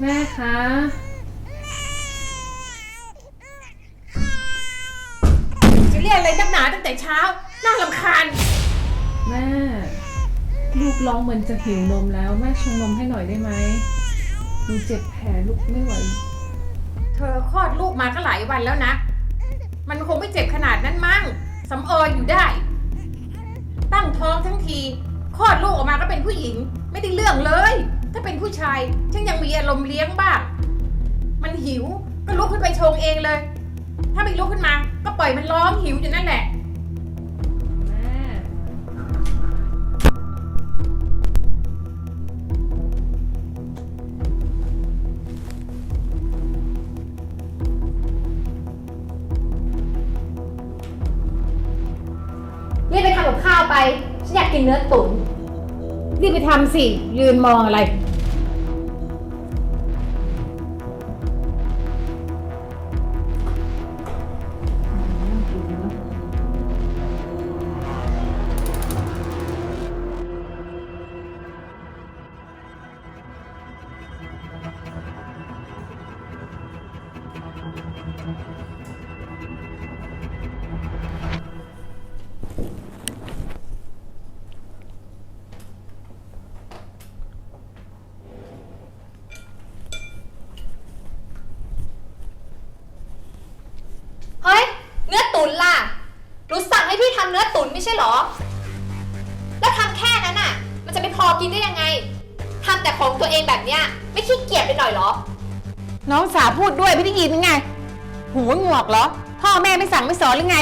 แม่คะจะเรียกอะไรนักหนาตั้งแต่เช้า น่ารำคาญ แม่ ลูกร้องเหมือนจะหิวนมแล้ว แม่ชงนมให้หน่อยได้ไหมหนูเจ็บแผลลูกไม่ไหว เธอคลอดลูกมาก็หลายวันแล้วนะ มันคงไม่เจ็บขนาดนั้นมั้งสำเออยอยู่ได้ ตั้งท้องทั้งที คลอดลูกออกมาก็เป็นผู้หญิง ไม่ได้เรื่องเลย ถ้าเป็นผู้ชายฉันยังมีอารมณ์เลี้ยงบ้าง มันหิวก็ลุกขึ้นไปชงเองเลย ถ้าไม่ลุกขึ้นมา ก็ปล่อยมันร้องหิวอยู่นั่นแหละแม่รีบไปทำกับข้าวไป ฉันอยากกินเนื้อตุ๋น รีบไปทำสิ ยืนมองอะไร ตุ๋นล่ะรู้สั่งให้พี่ทำเนื้อตุ๋นไม่ใช่เหรอ แล้วทำแค่นั้นน่ะ มันจะไปพอกินได้ยังไงทำแต่ของตัวเองแบบเนี้ยไม่ขี้เกียจไปหน่อยเหรอ น้องสาวพูดด้วยไม่ได้ยินหรือไง หูหงวกเหรอ พ่อแม่ไม่สั่งไม่สอนหรือไง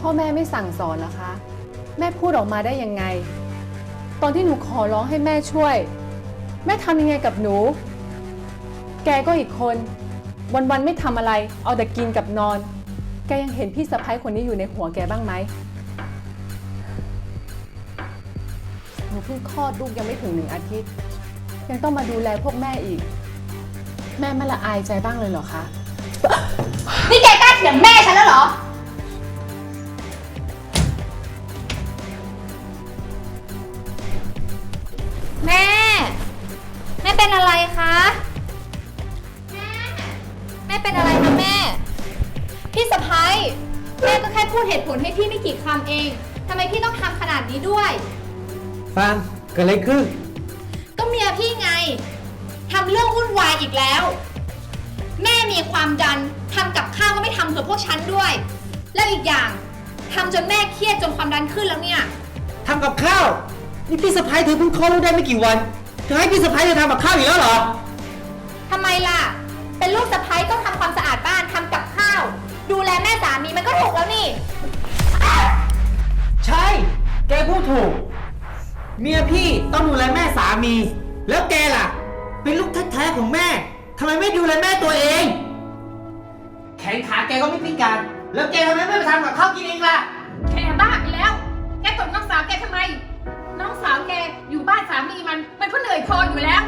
พ่อแม่ไม่สั่งสอนนะคะ แม่พูดออกมาได้ยังไง ตอนที่หนูขอร้องให้แม่ช่วย แม่ทำยังไงกับหนู แกก็อีกคน วันๆไม่ทำอะไร เอาแต่กินกับนอน แกยังเห็นพี่สะพ้ายคนนี้อยู่ในหัวแกบ้างไหมหนูเพิ่งคลอดลูกยังไม่ถึงหนึ่งอาทิตย์ ยังต้องมาดูแลพวกแม่อีก แม่ไม่ละอายใจบ้างเลยเหรอคะ นี่แกกล้าเถียงแม่ฉันแล้วเหรอ แม่ก็แค่พูดเหตุผลให้พี่ไม่กี่คำเองทำไมพี่ต้องทำขนาดนี้ด้วย ฟางเกิดอะไรขึ้น ก็เมียพี่ไงทำเรื่องวุ่นวายอีกแล้ว แม่มีความดันทำกับข้าวก็ไม่ทำเผื่อพวกฉันด้วย แล้วอีกอย่างทำจนแม่เครียดจนความดันขึ้นแล้วเนี่ย ทำกับข้าว นี่พี่สะพ้ายเธอเพิ่งคลอดลูกได้ไม่กี่วันเธอให้พี่สะพ้ายเธอทำกับข้าวอีกแล้วเหรอ ทำไมล่ะ เป็นลูกสะใภ้ต้ นี่ ใช่ แกพูดถูก เมียพี่ต้องดูแลแม่สามี แล้วแกล่ะ เป็นลูกแท้ๆของแม่ทำไมไม่ดูแลแม่ตัวเอง แขนขาแกก็ไม่พิการ แล้วแกทำไมไม่ไปทำกับข้าวกินเองล่ะ แกบ้าไปแล้ว แกตบน้องสาวแกทำไม น้องสาวแกอยู่บ้านสามีมัน มันก็เหนื่อยพออยู่แล้ว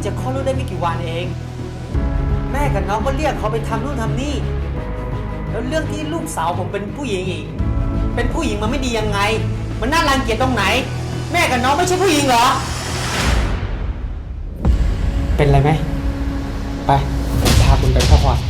พิ่งจะคลอดลูกได้ไม่กี่วันเอง แม่กับน้องก็เรียกเขาไปทำนู่นทำนี่ แล้วเรื่องที่ลูกสาวผมเป็นผู้หญิงอีก เป็นผู้หญิงมันไม่ดียังไง มันน่ารังเกียจตรงไหน แม่กับน้องไม่ใช่ผู้หญิงเหรอ เป็นไรไหม ไปผมพาคุณไปเข้าคอร์ส